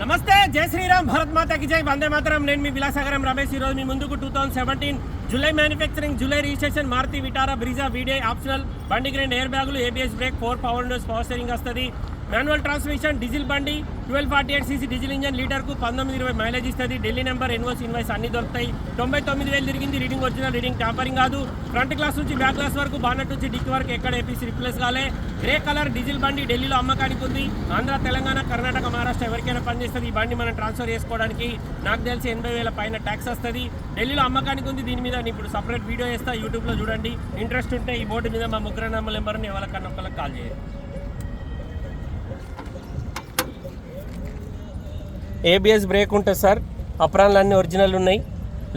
నమస్తే జై శ్రీరామ్ భరత్ మాతకి జై. వందే మాతరం. నేను మీ విలాసాగరం రమేష్. ఈరోజు మీ ముందుకు two thousand seventeen July manufacturing July registration Maruti Vitara Brezza వీడే ఆప్షనల్ బండి గ్రైండ్ ఎయిర్ బ్యాగులు ABS brake four power windows power steering వస్తుంది. మాన్యువల్ ట్రాన్స్మిషన్ డీజిల్ బండి twelve forty eight CC diesel engine లీటర్కు పంతొమ్మిది ఇరవై మైలేజ్ ఇస్తుంది. ఢిల్లీ నెంబర్ ఎన్వోస్ ఇన్వాయిస్ అన్ని దొరుకుతాయి. తొంభై తొమ్మిది వేలు తిరిగింది. రీడింగ్ వచ్చిన రీడింగ్ టాపరింగ్ కాదు. ఫ్రంట్ క్లాస్ నుంచి బ్యాక్ క్లాస్ వరకు బానట్ నుంచి డిక్ వరకు ఎక్కడ ఏపీసీ రిప్లేస్ కాలే. గ్రే కలర్ డీజిల్ బండి ఢిల్లీలో అమ్మకానికి ఉంది. ఆంధ్ర తెలంగాణ కర్ణాటక మహారాష్ట్ర ఎవరికైనా పనిచేస్తుంది ఈ బండి మనం ట్రాన్స్ఫర్ చేసుకోవడానికి నాకు తెలిసి ఎనభై వేల పైన ట్యాక్స్ వస్తుంది. ఢిల్లీలో అమ్మకానికి ఉంది. దీని మీద నేను ఇప్పుడు సపరేట్ వీడియో వేస్తా యూట్యూబ్లో చూడండి. ఇంట్రెస్ట్ ఉంటే ఈ బోర్డు మీద మా ముగ్గురు నెంబర్ నెంబర్ని ఎవరికన్నా ఒకళ్ళకి కాల్ చేయండి. ఏబిఎస్ బ్రేక్ ఉంటుంది సార్ అప్రాన్లు అన్ని ఒరిజినల్ ఉన్నాయి.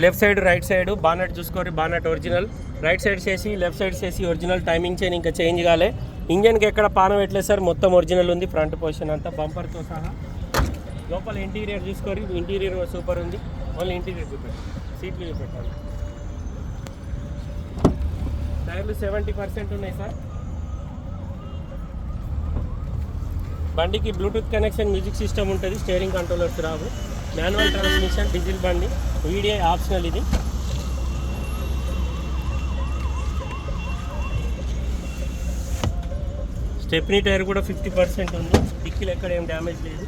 Left side right side bonnet చూసుకోరు బానట్ ఒరిజినల్. రైట్ సైడ్ చేసి లెఫ్ట్ సైడ్ చేసి ఒరిజినల్ టైమింగ్ చేయని ఇంకా చేంజ్ కాలే. ఇంజన్కి ఎక్కడ పానం పెట్టలేదు సార్? మొత్తం ఒరిజినల్ ఉంది ఫ్రంట్ పొజిషన్ అంతా బంపర్తో సహా. లోపల ఇంటీరియర్ చూసుకోరు ఇంటీరియర్ సూపర్ ఉంది. ఓన్లీ ఇంటీరియర్ చూపెట్టాలి సీట్లు చూపెట్టాలి. టైర్లు సెవెంటీ పర్సెంట్ ఉన్నాయి సార్. బండికి బ్లూటూత్ కనెక్షన్ మ్యూజిక్ సిస్టమ్ ఉంటుంది స్టీరింగ్ కంట్రోలర్స్ రావు. మాన్యువల్ ట్రాన్స్మిషన్ డీజిల్ బండి వీడియో ఆప్షనల్ ఇది. స్టెప్నీ టైర్ కూడా ఫిఫ్టీ పర్సెంట్ ఉంది. డిక్కీలు ఎక్కడ ఏం డ్యామేజ్ లేదు.